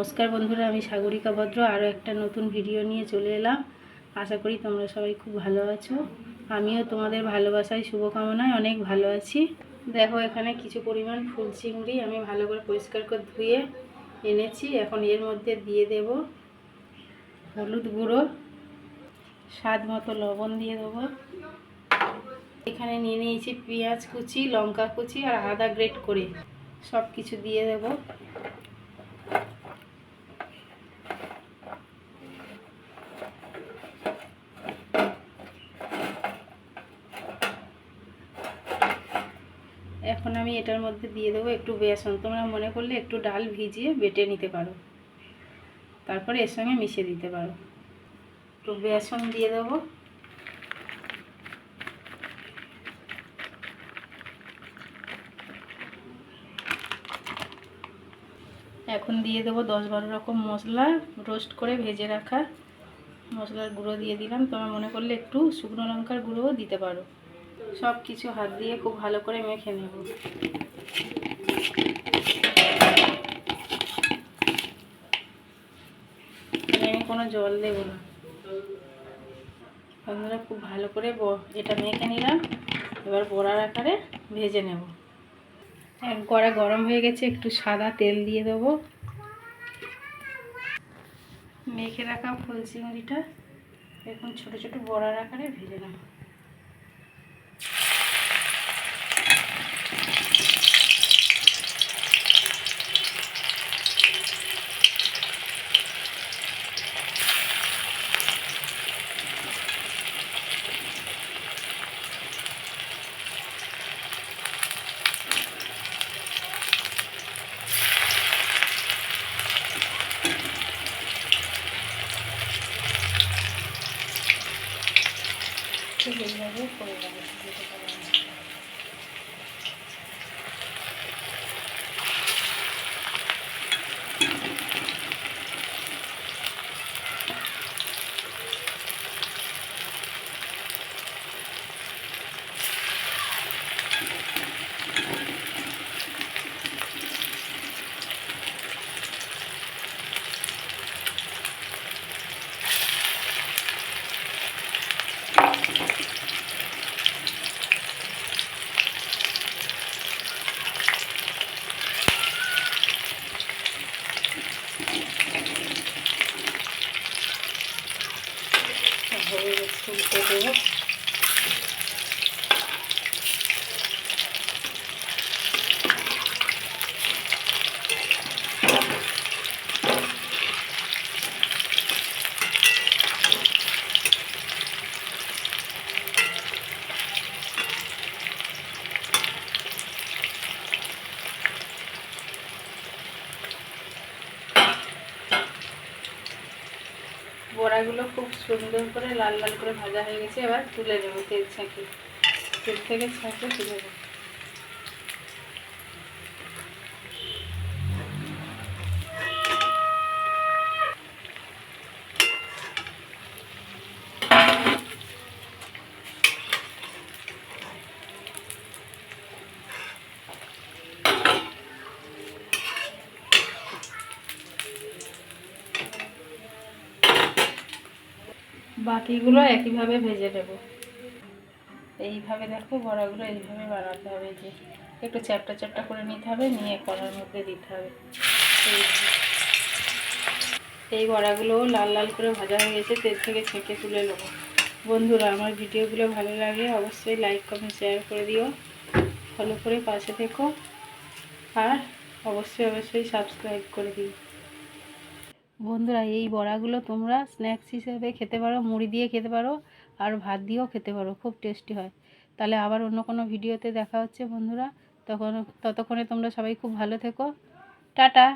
নমস্কার বন্ধুরা, আমি সাগরিকা ভদ্র। আরও একটা নতুন ভিডিও নিয়ে চলে এলাম। আশা করি তোমরা সবাই খুব ভালো আছো। আমিও তোমাদের ভালোবাসায় শুভকামনায় অনেক ভালো আছি। দেখো, এখানে কিছু পরিমাণ ফুল চিংড়ি আমি ভালো করে পরিষ্কার করে ধুয়ে এনেছি। এখন এর মধ্যে দিয়ে দেব হলুদ গুঁড়ো, স্বাদ মতো লবণ দিয়ে দেবো। এখানে নিয়ে নিয়েছি পেঁয়াজ কুচি, লঙ্কা কুচি আর আদা গ্রেট করে সব কিছু দিয়ে দেবো। এখন আমি এটার মধ্যে দিয়ে দেবো একটু বেসন। তোমরা মনে করলে একটু ডাল ভিজিয়ে বেটে নিতে পারো। তারপরে এর সঙ্গে মিশিয়ে দিতে পারো। একটু বেসন দিয়ে দেবো। এখন দিয়ে দেবো দশ বারো রকম মশলা রোস্ট করে ভেজে রাখা মশলার গুঁড়ো দিয়ে দিলাম। তোমরা মনে করলে একটু শুকনো লঙ্কার গুঁড়োও দিতে পারো। সব কিছু হাত দিয়ে খুব ভালো করে মেখে নেব। আমি কোনো জল দেবো না। বন্ধুরা, খুব ভালো করে এটা মেখে নিলাম। এবার বড়ার আকারে ভেজে নেব। এক কড়া গরম হয়ে গেছে, একটু সাদা তেল দিয়ে দেবো। মেখে রাখা ফুল চিংড়িটা এখন ছোট ছোট বড়ার আকারে ভেজে নেব। এইভাবে করে দেবো যেতে পারব হয়ে গেছে উল্টে দেবো। বড়াগুলো খুব সুন্দর করে লাল লাল করে ভাজা হয়ে গেছে, এবার তুলে নেব তেল ছাঁকে তেল থেকে ছাঁকে তুলে নেব। বাকিগুলো একইভাবে ভেজে নেব। এইভাবে দেখো বড়াগুলো এইভাবে বানাতে হবে যে, একটু চ্যাপটা চ্যাপটা করে নিতে হবে, নিয়ে কড়ার মধ্যে দিতে হবে। এই- বড়াগুলো লাল লাল করে ভাজা হয়ে গেছে, তেল থেকে ছেঁকে তুলে নেব। বন্ধুরা, আমার ভিডিওগুলো ভালো লাগে অবশ্যই লাইক, কমেন্ট শেয়ার করে দিও। ফলো করে পাশে থেকো। আর অবশ্যই অবশ্যই সাবস্ক্রাইব করে দিও। বন্ধুরা, এই বড়াগুলো তোমরা স্ন্যাক্স হিসেবে খেতে পারো, মুড়ি দিয়ে খেতে পারো, আর ভাত দিয়েও খেতে পারো, খুব টেস্টি হয়। তাহলে আবার অন্য কোনো ভিডিওতে দেখা হচ্ছে বন্ধুরা। তখন, ততক্ষণে তোমরা সবাই খুব ভালো থেকো। টাটা!